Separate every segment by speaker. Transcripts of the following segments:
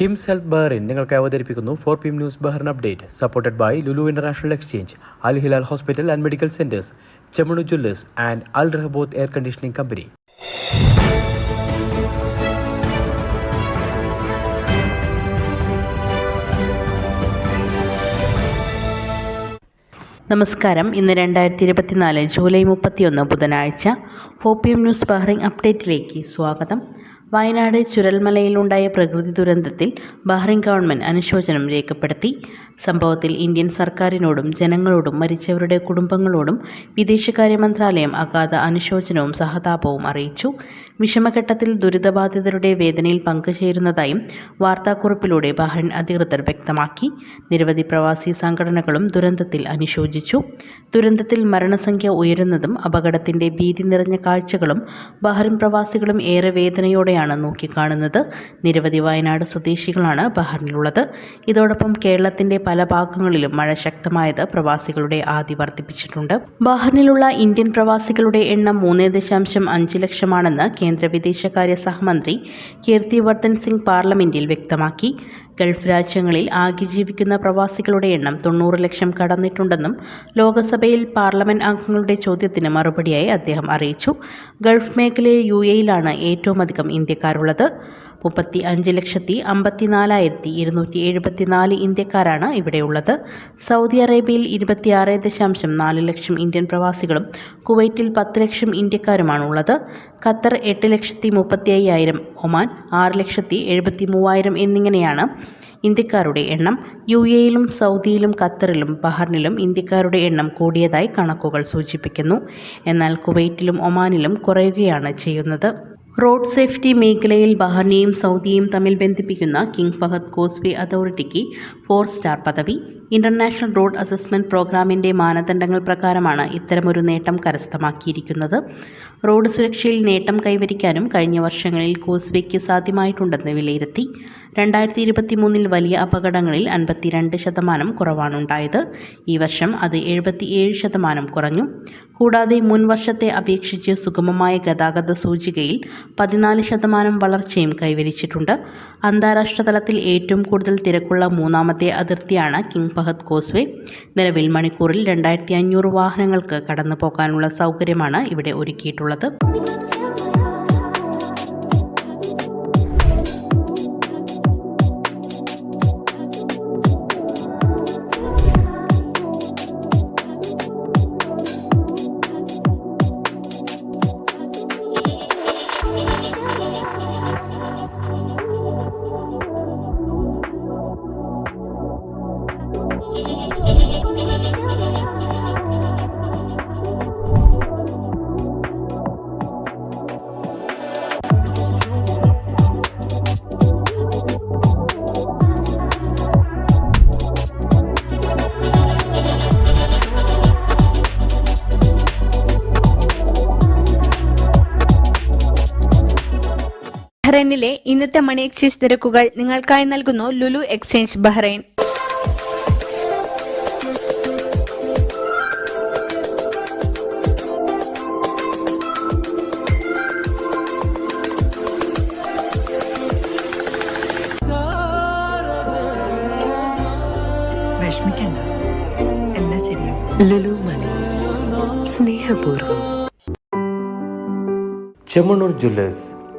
Speaker 1: KIMS health Bahrain നിങ്ങൾക്ക് അവതരിപ്പിക്കുന്നു four P M news Bahrain update supported by Lulu international exchange Al Hilal hospital and medical centres Chemmanur jewellers and Al Rahboth air conditioning company
Speaker 2: നമസ്കാരം. ഇന്ന് രണ്ടായിരത്തി ഇരുപത്തിനാല് July മുപ്പത്തിയൊന്ന് ബുധനാഴ്ച four P M news Bahrain അപ്ഡേറ്റിലേക്ക് സ്വാഗതം. വയനാട് ചുരൽമലയിലുണ്ടായ പ്രകൃതി ദുരന്തത്തിൽ Bahrain government അനുശോചനം രേഖപ്പെടുത്തി. സംഭവത്തിൽ ഇന്ത്യൻ സർക്കാരിനോടും ജനങ്ങളോടും മരിച്ചവരുടെ കുടുംബങ്ങളോടും വിദേശകാര്യ മന്ത്രാലയം അഗാധ അനുശോചനവും സഹതാപവും അറിയിച്ചു. വിഷമഘട്ടത്തിൽ ദുരിതബാധിതരുടെ വേദനയിൽ പങ്കുചേരുന്നതായും വാർത്താക്കുറിപ്പിലൂടെ ബഹ്റിൻ അധികൃതർ വ്യക്തമാക്കി. നിരവധി പ്രവാസി സംഘടനകളും ദുരന്തത്തിൽ അനുശോചിച്ചു. ദുരന്തത്തിൽ മരണസംഖ്യ ഉയരുന്നതും അപകടത്തിന്റെ ഭീതി നിറഞ്ഞ കാഴ്ചകളും ബഹ്റിൻ പ്രവാസികളും ഏറെ വേദനയോടെയാണ് നോക്കിക്കാണുന്നത്. നിരവധി വയനാട് സ്വദേശികളാണ് ബഹ്റിനിലുള്ളത് ഇതോടൊപ്പം കേരളത്തിന്റെ പല ഭാഗങ്ങളിലും മഴ ശക്തമായത് പ്രവാസികളുടെ ആദി വർദ്ധിപ്പിച്ചിട്ടുണ്ട്. ബഹ്റിനിലുള്ള ഇന്ത്യൻ പ്രവാസികളുടെ എണ്ണം മൂന്ന് ദശാംശം അഞ്ച് ലക്ഷമാണെന്ന് കേന്ദ്ര വിദേശകാര്യ സഹമന്ത്രി കീർത്തിവർദ്ധൻ സിംഗ് പാർലമെന്റിൽ വ്യക്തമാക്കി. ഗൾഫ് രാജ്യങ്ങളിൽ ആകെ ജീവിക്കുന്ന പ്രവാസികളുടെ എണ്ണം തൊണ്ണൂറ് ലക്ഷം കടന്നിട്ടുണ്ടെന്നും ലോകസഭയിൽ പാർലമെന്റ് അംഗങ്ങളുടെ ചോദ്യത്തിന് മറുപടിയായി അദ്ദേഹം അറിയിച്ചു. ഗൾഫ് മേഖലയിൽ യു എയിലാണ് ഏറ്റവുമധികം ഇന്ത്യക്കാരുള്ളത്. മുപ്പത്തി അഞ്ച് ലക്ഷത്തി അമ്പത്തിനാലായിരത്തി ഇരുന്നൂറ്റി എഴുപത്തിനാല് ഇന്ത്യക്കാരാണ് ഇവിടെയുള്ളത്. സൗദി അറേബ്യയിൽ ഇരുപത്തിയാറ് ദശാംശം നാല് ലക്ഷം ഇന്ത്യൻ പ്രവാസികളും കുവൈറ്റിൽ പത്ത് ലക്ഷം ഇന്ത്യക്കാരുമാണ് ഉള്ളത് ഖത്തർ എട്ട് ലക്ഷത്തി മുപ്പത്തി അയ്യായിരം ഒമാൻ ആറ് ലക്ഷത്തി എഴുപത്തി മൂവായിരം എന്നിങ്ങനെയാണ് ഇന്ത്യക്കാരുടെ എണ്ണം. യു എയിലും സൗദിയിലും ഖത്തറിലും ബഹറിനിലും ഇന്ത്യക്കാരുടെ എണ്ണം കൂടിയതായി കണക്കുകൾ സൂചിപ്പിക്കുന്നു. എന്നാൽ കുവൈറ്റിലും ഒമാനിലും കുറയുകയാണ് ചെയ്യുന്നത്. റോഡ് സേഫ്റ്റി മേഖലയിൽ ബഹറിനെയും സൗദിയെയും തമ്മിൽ ബന്ധിപ്പിക്കുന്ന കിങ് ഫഹദ് കോസ്വേ അതോറിറ്റിക്ക് ഫോർ സ്റ്റാർ പദവി ഇന്റർനാഷണൽ റോഡ് അസസ്മെന്റ് പ്രോഗ്രാമിന്റെ മാനദണ്ഡങ്ങൾ പ്രകാരമാണ് ഇത്തരമൊരു നേട്ടം കരസ്ഥമാക്കിയിരിക്കുന്നത്. റോഡ് സുരക്ഷയിൽ നേട്ടം കൈവരിക്കാനും കഴിഞ്ഞ വർഷങ്ങളിൽ കോസ്വേക്ക് സാധ്യമായിട്ടുണ്ടെന്ന് വിലയിരുത്തി. രണ്ടായിരത്തി ഇരുപത്തി മൂന്നിൽ വലിയ അപകടങ്ങളിൽ അൻപത്തിരണ്ട് ശതമാനം കുറവാണുണ്ടായത്. ഈ വർഷം അത് എഴുപത്തിയേഴ് ശതമാനം കുറഞ്ഞു. കൂടാതെ മുൻ വർഷത്തെ അപേക്ഷിച്ച് സുഗമമായ ഗതാഗത സൂചികയിൽ പതിനാല് ശതമാനം വളർച്ചയും കൈവരിച്ചിട്ടുണ്ട്. അന്താരാഷ്ട്ര തലത്തിൽ ഏറ്റവും കൂടുതൽ തിരക്കുള്ള മൂന്നാമത്തെ അതിർത്തിയാണ് കിങ് ഫഹദ് കോസ്വേ. നിലവിൽ മണിക്കൂറിൽ രണ്ടായിരത്തി അഞ്ഞൂറ് വാഹനങ്ങൾക്ക് കടന്നു പോകാനുള്ള സൗകര്യമാണ് ഇവിടെ ഒരുക്കിയിട്ടുള്ളത്.
Speaker 3: ബഹ്റൈനിലെ ഇന്നത്തെ മണി എക്സ്ചേഞ്ച് നിരക്കുകൾ നിങ്ങൾക്കായി നൽകുന്നു ലുലു എക്സ്ചേഞ്ച് ബഹ്റൈൻ.
Speaker 4: വിഷമിക്കണ്ട. എല്ലാം ശരിയാവും. ലുലു മണി. സ്നേഹപൂർവം.
Speaker 1: ചെമ്മണ്ണൂർ ജ്വല്ലേഴ്സ്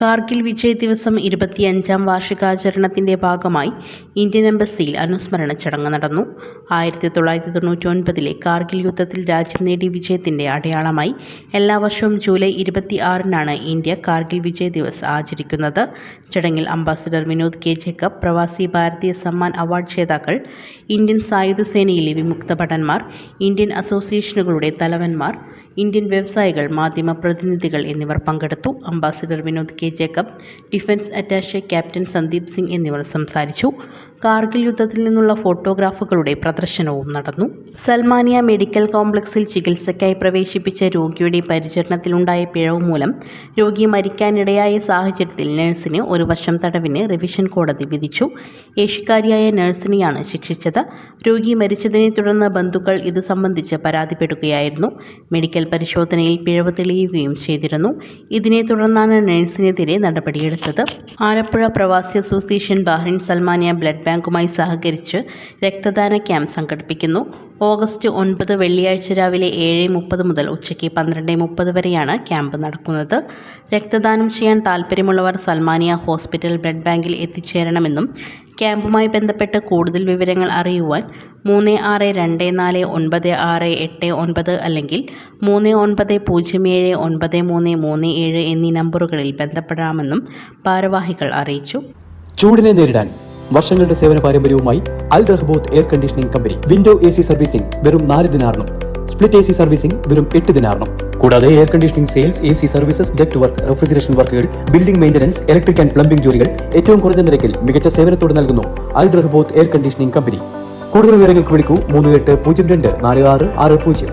Speaker 2: Kargil Vijay ദിവസം ഇരുപത്തിയഞ്ചാം വാർഷികാചരണത്തിന്റെ ഭാഗമായി ഇന്ത്യൻ എംബസിയിൽ അനുസ്മരണ ചടങ്ങ് നടന്നു. ആയിരത്തി തൊള്ളായിരത്തി തൊണ്ണൂറ്റി ഒൻപതിലെ കാർഗിൽ യുദ്ധത്തിൽ രാജ്യം നേടിയ വിജയത്തിന്റെ അടയാളമായി എല്ലാ വർഷവും ജൂലൈ ഇരുപത്തി ആറിനാണ് ഇന്ത്യ കാർഗിൽ വിജയ് ദിവസ് ആചരിക്കുന്നത്. ചടങ്ങിൽ ambassador Vinod K Jacob Pravasi Bharatiya Samman award ജേതാക്കൾ ഇന്ത്യൻ സായുധ സേനയിലെ വിമുക്ത ഭടന്മാർ ഇന്ത്യൻ അസോസിയേഷനുകളുടെ തലവന്മാർ ഇന്ത്യൻ വ്യവസായികൾ മാധ്യമ പ്രതിനിധികൾ എന്നിവർ പങ്കെടുത്തു. Ambassador Vinod K. Jacob defence attache captain Sandeep Singh എന്നിവർ സംസാരിച്ചു. കാർഗിൽ യുദ്ധത്തിൽ നിന്നുള്ള ഫോട്ടോഗ്രാഫുകളുടെ പ്രദർശനവും നടന്നു. സൽമാനിയ മെഡിക്കൽ കോംപ്ലക്സിൽ ചികിത്സയ്ക്കായി പ്രവേശിപ്പിച്ച രോഗിയുടെ പരിചരണത്തിലുണ്ടായ പിഴവ് മൂലം രോഗി മരിക്കാനിടയായ സാഹചര്യത്തിൽ നഴ്സിന് ഒരു വർഷം തടവിന് റിവിഷൻ കോടതി വിധിച്ചു. ഏഷ്യക്കാരിയായ നഴ്സിനെയാണ് ശിക്ഷിച്ചത്. രോഗി മരിച്ചതിനെ തുടർന്ന് ബന്ധുക്കൾ ഇത് സംബന്ധിച്ച് പരാതിപ്പെടുകയായിരുന്നു. മെഡിക്കൽ പരിശോധനയിൽ പിഴവ് തെളിയുകയും ചെയ്തിരുന്നു. ഇതിനെ തുടർന്നാണ് നഴ്സിനെതിരെ നടപടിയെടുത്തത്. ആലപ്പുഴ പ്രവാസി അസോസിയേഷൻ ബഹ്റിൻ സൽമാനിയ ബ്ലഡ് ബാങ്കുമായി സഹകരിച്ച് രക്തദാന ക്യാമ്പ് സംഘടിപ്പിക്കുന്നു. ഓഗസ്റ്റ് ഒൻപത് വെള്ളിയാഴ്ച രാവിലെ ഏഴ് മുപ്പത് മുതൽ ഉച്ചയ്ക്ക് പന്ത്രണ്ട് മുപ്പത് വരെയാണ് ക്യാമ്പ് നടക്കുന്നത്. രക്തദാനം ചെയ്യാൻ താൽപ്പര്യമുള്ളവർ സൽമാനിയ ഹോസ്പിറ്റൽ ബ്ലഡ് ബാങ്കിൽ എത്തിച്ചേരണമെന്നും ക്യാമ്പുമായി ബന്ധപ്പെട്ട് കൂടുതൽ വിവരങ്ങൾ അറിയുവാൻ മൂന്ന് ആറ് രണ്ട് നാല് ഒൻപത് ആറ് എട്ട് ഒൻപത് അല്ലെങ്കിൽ മൂന്ന് ഒൻപത് പൂജ്യം ഏഴ് ഒൻപത് മൂന്ന് മൂന്ന് ഏഴ് എന്നീ നമ്പറുകളിൽ ബന്ധപ്പെടാമെന്നും ഭാരവാഹികൾ അറിയിച്ചു.
Speaker 1: ചൂടിനെ നേരിടാൻ വർഷങ്ങളുടെ സേവന പാരമ്പര്യവുമായി Al Rahboth air conditioning company window A C servicing വെറും നാല് ദിനാറിനും സ്പ്ലിറ്റ് എ സി സർവീസിംഗ് വെറും എട്ട് ദിനാറിനും കൂടാതെ air conditioning sales A C services debt work refrigeration വർക്കുകൾ building maintenance electric and plumbing ജോലികൾ ഏറ്റവും കുറഞ്ഞ നിരക്കിൽ മികച്ച സേവനത്തോടെ നൽകുന്നു Al Rahboth air conditioning company. കൂടുതൽ വിവരങ്ങൾക്ക് വിളിക്കൂ മൂന്ന് എട്ട് പൂജ്യം രണ്ട് നാല് ആറ് ആറ് പൂജ്യം.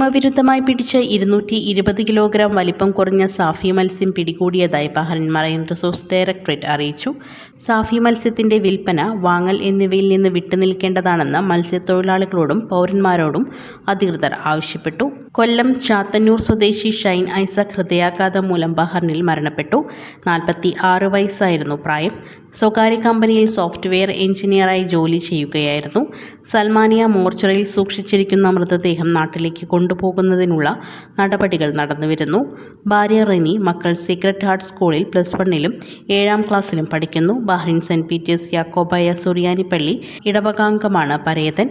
Speaker 2: നിയമവിരുദ്ധമായി പിടിച്ച ഇരുന്നൂറ്റി ഇരുപത് കിലോഗ്രാം വലിപ്പം കുറഞ്ഞ സാഫി മത്സ്യം പിടികൂടിയതായി ബഹ്റൻ മറൈൻ റിസോഴ്സ് ഡയറക്ടറേറ്റ് അറിയിച്ചു. സാഫി മത്സ്യത്തിന്റെ വിൽപ്പന വാങ്ങൽ എന്നിവയിൽ നിന്ന് വിട്ടുനിൽക്കേണ്ടതാണെന്ന് മത്സ്യത്തൊഴിലാളികളോടും പൗരന്മാരോടും അധികൃതർ ആവശ്യപ്പെട്ടു. കൊല്ലം ചാത്തന്നൂർ സ്വദേശി ഷൈൻ ഐസക് ഹൃദയാഘാതം മൂലം ബഹ്റിനിൽ മരണപ്പെട്ടു. നാൽപ്പത്തി ആറ് വയസ്സായിരുന്നു പ്രായം. സ്വകാര്യ കമ്പനിയിൽ സോഫ്റ്റ്വെയർ എഞ്ചിനീയറായി ജോലി ചെയ്യുകയായിരുന്നു. സൽമാനിയ മോർച്ചറിയിൽ സൂക്ഷിച്ചിരിക്കുന്ന മൃതദേഹം നാട്ടിലേക്ക് കൊണ്ടുപോകുന്നതിനുള്ള നടപടികൾ നടന്നുവരുന്നു. ഭാര്യ റെനി മക്കൾ സീക്രട്ട് ഹാർട്ട് സ്കൂളിൽ പ്ലസ് വണ്ണിലും ഏഴാം ക്ലാസ്സിലും പഠിക്കുന്നു. ബഹ്റിൻ സെന്റ് പീറ്റേഴ്സ് യാക്കോബായ സുറിയാനിപ്പള്ളി ഇടവകാംഗമാണ് പരേതൻ.